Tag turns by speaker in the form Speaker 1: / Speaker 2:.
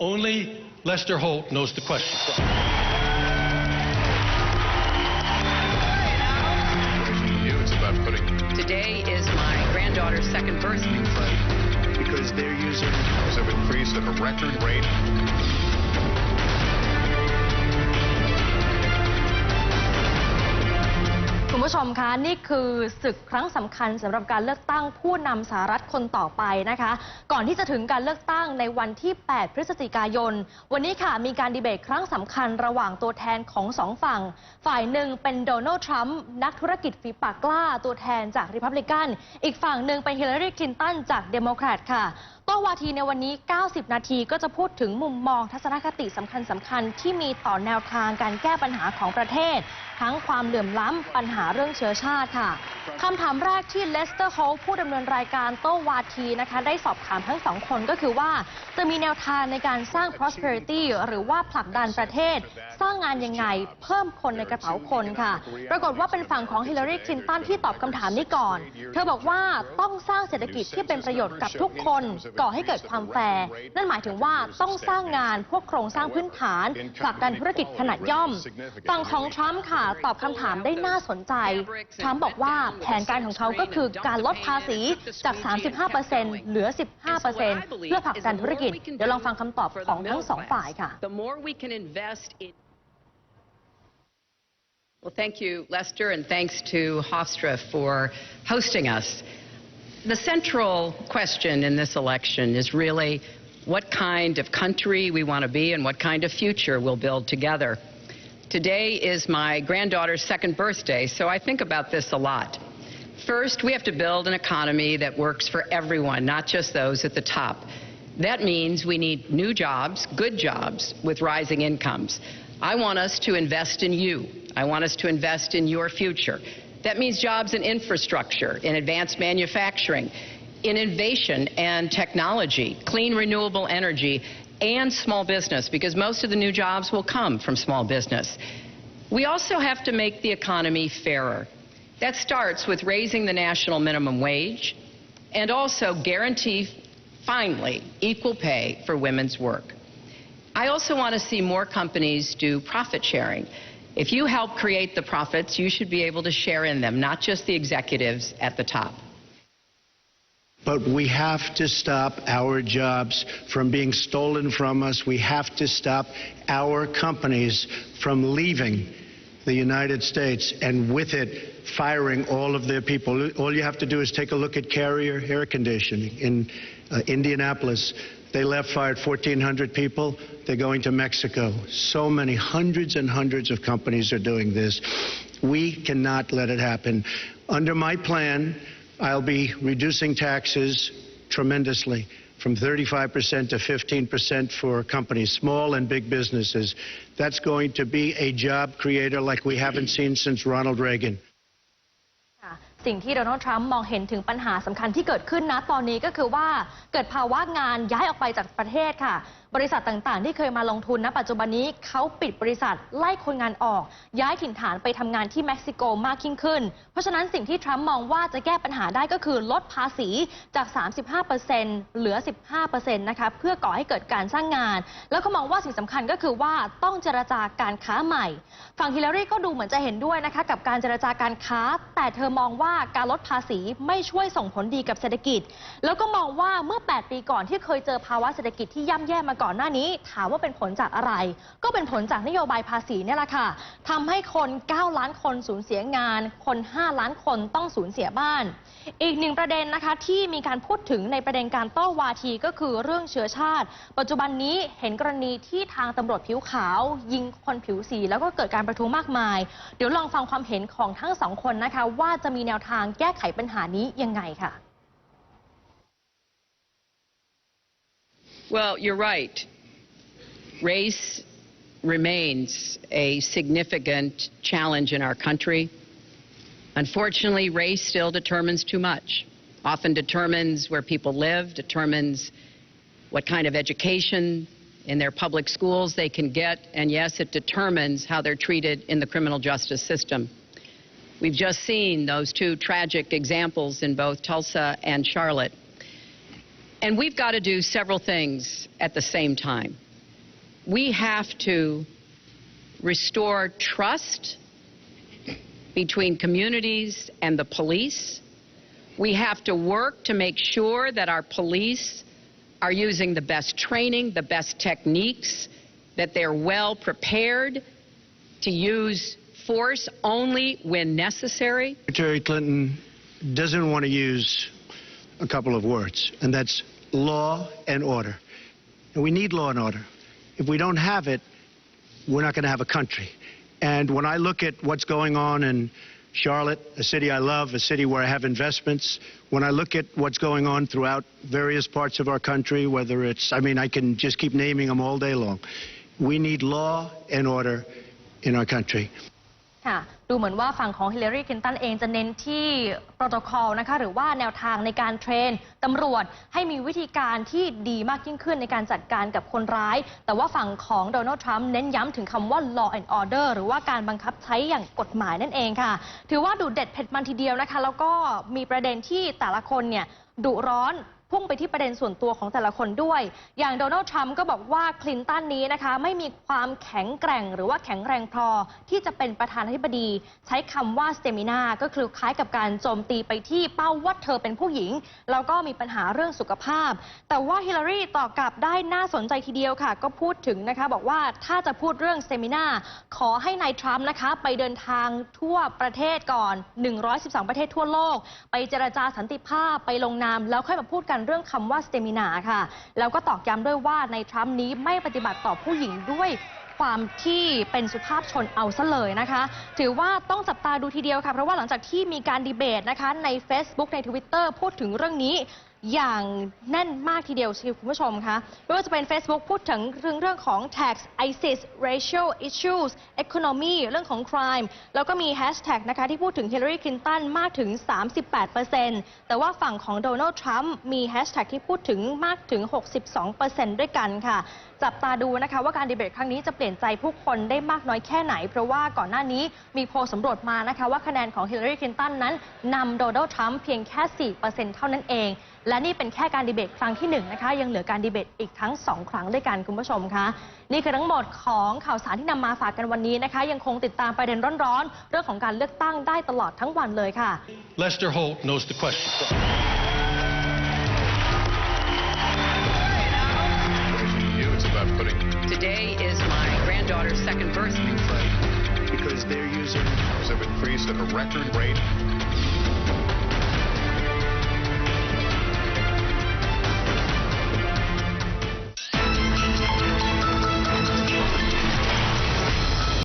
Speaker 1: Only Lester Holt knows the question.
Speaker 2: You, it's about putting
Speaker 3: Today is my granddaughter's second birthday.
Speaker 4: because they're using
Speaker 2: have increased at a record rate.
Speaker 5: ผู้ชมคะนี่คือศึกครั้งสำคัญสำหรับการเลือกตั้งผู้นำสหรัฐคนต่อไปนะคะ ก่อนที่จะถึงการเลือกตั้งในวันที่ 8 พฤศจิกายน วันนี้ค่ะมีการดีเบตครั้งสำคัญระหว่างตัวแทนของสองฝั่ง ฝ่ายหนึ่งเป็นโดนัลด์ทรัมป์นักธุรกิจฝีปากกล้าตัวแทนจากริพับลิกัน อีกฝั่งหนึ่งเป็นฮิลลารีคลินตันจากเดโมแครตค่ะโต้วาทีในวันนี้ 90 นาทีก็จะพูดถึงมุมมองทัศนคติสำคัญสำคัญๆที่มีต่อแนวทางการแก้ปัญหาของประเทศ ทั้งความเหลื่อมล้ำปัญหาเรื่องเชื้อชาติค่ะคำถามแรกที่เลสเตอร์โฮลผู้ดำเนินรายการโต้วาทีนะคะ ได้สอบถามทั้งสองคนก็คือว่า จะมีแนวทางในการสร้าง prosperity หรือว่าผลักดันประเทศ สร้างงานยังไงเพิ่มคนในกระเป๋าคนค่ะ ปรากฏว่าเป็นฝั่งของฮิลลารีคลินตันที่ตอบคำถามนี้ก่อน เธอบอกว่าต้องสร้างเศรษฐกิจที่เป็นประโยชน์กับทุกคนก่อให้เกิดความแฟร์นั่นหมายถึงว่าต้องสร้างงานพวกโครงสร้างพื้นฐานผลักดันธุรกิจขนาดย่อม ฝั่งของทรัมป์ค่ะตอบคำถามได้น่าสนใจทรัมป์บอกว่าแผนการของเขาก็คือการลดภาษีจาก 35%เหลือ 15%เพื่อผลักดันธุรกิจ เดี๋ยวลองฟังคำตอบของทั้งสองฝ่ายค่ะ
Speaker 3: Well, thank you, Lester, and thanks to Hofstra for hosting us. The central question in this election is really what kind of country we want to be and what kind of future we'll build together. Today is my granddaughter's second birthday, so I think about this a lot. First, we have to build an economy that works for everyone, not just those at the top. That means we need new jobs, good jobs, with rising incomes. I want us to invest in you. I want us to invest in your future. That means jobs in infrastructure, in advanced manufacturing, in innovation and technology, clean renewable energy, and small business, because most of the new jobs will come from small business. We also have to make the economy fairer. That starts with raising the national minimum wage and also guarantee, finally, equal pay for women's work. I also want to see more companies do profit sharing. If you help create the profits, you should be able to share in them, not just the executives at the top.
Speaker 4: But we have to stop our jobs from being stolen from us. We have to stop our companies from leaving the United States and with it firing all of their people. All you have to do is take a look at Carrier Air Conditioning in uh, Indianapolis. They left, fired 1,400 people. They're going to Mexico. So many, hundreds and hundreds of companies are doing this. We cannot let it happen. Under my plan, I'll be reducing taxes tremendously from 35% to 15% for companies, small and big businesses. That's going to be a job creator like we haven't seen since Ronald Reagan.
Speaker 5: ค่ะสิ่งที่โดนัลด์ทรัมป์มองเห็นถึงปัญหาสำคัญที่เกิดขึ้นนะตอนนี้ก็คือว่าเกิดภาวะงานย้ายออกไปจากประเทศค่ะ บริษัทต่างๆ ที่เคยมาลงทุนณปัจจุบันนี้เขาปิดบริษัทไล่คนงานออก ย้ายถิ่นฐานไปทำงานที่เม็กซิโกมากยิ่งขึ้น เพราะฉะนั้นสิ่งที่ทรัมป์มองว่าจะแก้ปัญหาได้ก็คือลดภาษีจาก 35%เหลือ 15%นะคะเพื่อก่อให้เกิดการสร้างงาน แล้วก็มองว่าสิ่งสำคัญก็คือว่าต้องเจรจาการค้าใหม่ ฝั่งฮิลลารีก็ดูเหมือนจะเห็นด้วยนะคะกับการเจรจาการค้า แต่เธอมองว่าการลดภาษีไม่ช่วยส่งผลดีกับเศรษฐกิจ แล้วก็มองว่าเมื่อ 8 ปีก่อนที่เคยเจอภาวะเศรษฐกิจที่ย่ำแย่มาก่อนหน้านี้ถามว่าเป็นผลจากอะไร ก็เป็นผลจากนโยบายภาษีเนี่ยแหละค่ะทำให้คน 9 ล้านคนสูญเสียงาน คน 5 ล้านคนต้องสูญเสียบ้าน อีกหนึ่งประเด็นนะคะที่มีการพูดถึงในประเด็นการโต้วาทีก็คือเรื่องเชื้อชาติ ปัจจุบันนี้เห็นกรณีที่ทางตำรวจผิวขาว ยิงคนผิวสีแล้วก็เกิดการประท้วงมากมาย เดี๋ยวลองฟังความเห็นของทั้งสองคนนะคะ ว่าจะมีแนวทางแก้ไขปัญหานี้ยังไงค่ะ
Speaker 3: Well, you're right. Race remains a significant challenge in our country. Unfortunately, race still determines too much. Often determines where people live, determines what kind of education in their public schools they can get, and yes, it determines how they're treated in the criminal justice system. We've just seen those two tragic examples in both Tulsa and Charlotte. And we've got to do several things at the same time. we have to restore trust between communities and the police. We have to work to make sure that our police are using the best training, the best techniques, that they're well prepared to use force only when necessary.
Speaker 4: Secretary Clinton doesn't want to use a couple of words, and that's law and order. And we need law and order. If we don't have it, we're not going to have a country. And when I look at what's going on in Charlotte, a city I love, a city where I have investments, when I look at what's going on throughout various parts of our country, whether it's, I mean, I can just keep naming them all day long. We need law and order in our country.
Speaker 5: ค่ะ ดูเหมือนว่าฝั่งของฮิลลารีคลินตันเองจะเน้นที่โปรโตคอลนะคะ หรือว่าแนวทางในการเทรนตำรวจให้มีวิธีการที่ดีมากยิ่งขึ้นในการจัดการกับคนร้าย แต่ว่าฝั่งของโดนัลด์ทรัมป์เน้นย้ำถึงคำว่า law and order หรือว่าการบังคับใช้อย่างกฎหมายนั่นเองค่ะ ถือว่าดูเด็ดเผ็ดมันทีเดียวนะคะ แล้วก็มีประเด็นที่แต่ละคนเนี่ยดุร้อน พุ่งไปที่ประเด็นส่วนตัวของแต่ละคนด้วย อย่างโดนัลด์ทรัมป์ก็บอกว่าคลินตันนี้นะคะ ไม่มีความแข็งแกร่งหรือว่าแข็งแรงพอที่จะเป็นประธานาธิบดี ใช้คำว่าสเตมินาก็คือคล้ายกับการโจมตีไปที่เป้าว่าเธอเป็นผู้หญิง แล้วก็มีปัญหาเรื่องสุขภาพ แต่ว่าฮิลลารีตอบกลับได้น่าสนใจทีเดียวค่ะ ก็พูดถึงนะคะ บอกว่าถ้าจะพูดเรื่องสเตมินาขอให้นายทรัมป์นะคะ ไปเดินทางทั่วประเทศก่อน 112 ประเทศทั่วโลก ไปเจรจาสันติภาพไปลงนามแล้วค่อยมาพูดกันเรื่องคำว่าสเตมินาค่ะ แล้วก็ตอกย้ำด้วยว่าในทรัมป์นี้ไม่ปฏิบัติต่อผู้หญิงด้วยความที่เป็นสุภาพชนเอาซะเลยนะคะ ถือว่าต้องจับตาดูทีเดียวค่ะ เพราะว่าหลังจากที่มีการดีเบตนะคะใน Facebook ใน Twitter พูดถึงเรื่องนี้ อย่างแน่นมากทีเดียวชีคุณผู้ชมคะไม่ว่าจะเป็น Facebook พูดถึงเรื่องเรื่องของ tax ISIS racial issues economy เรื่องของ crime แล้วก็มี hashtag นะคะที่พูดถึง Hillary Clinton มากถึง 38%แต่ว่าฝั่งของโดนัลด์ทรัมป์มี hashtag ที่พูดถึงมากถึง 62%ด้วยกันค่ะ จับตาดูนะคะว่าการดีเบตครั้งนี้จะเปลี่ยนใจผู้คนได้มากน้อยแค่ไหน เพราะว่าก่อนหน้านี้มีโพลสำรวจมานะคะว่าคะแนนของ Hillary Clinton นั้นนำโดนัลด์ทรัมป์เพียงแค่ 4%เท่านั้นเอง และนี่เป็นแค่การดีเบตครั้งที่1นะคะ ยังเหลือการดีเบตอีกทั้ง 2 ครั้งด้วยกันคุณผู้ชมคะนี่คือทั้งหมดของข่าวสารที่นำมาฝากกันวันนี้นะคะ ยังคงติดตามประเด็นร้อนๆ เรื่องของการเลือกตั้งได้ตลอดทั้งวันเลยค่ะ
Speaker 1: Lester Holt knows the question.
Speaker 2: Congratulations to you. It's about putting
Speaker 3: Today is my granddaughter's second birthday.
Speaker 4: Because they're using
Speaker 2: have increased at a record rate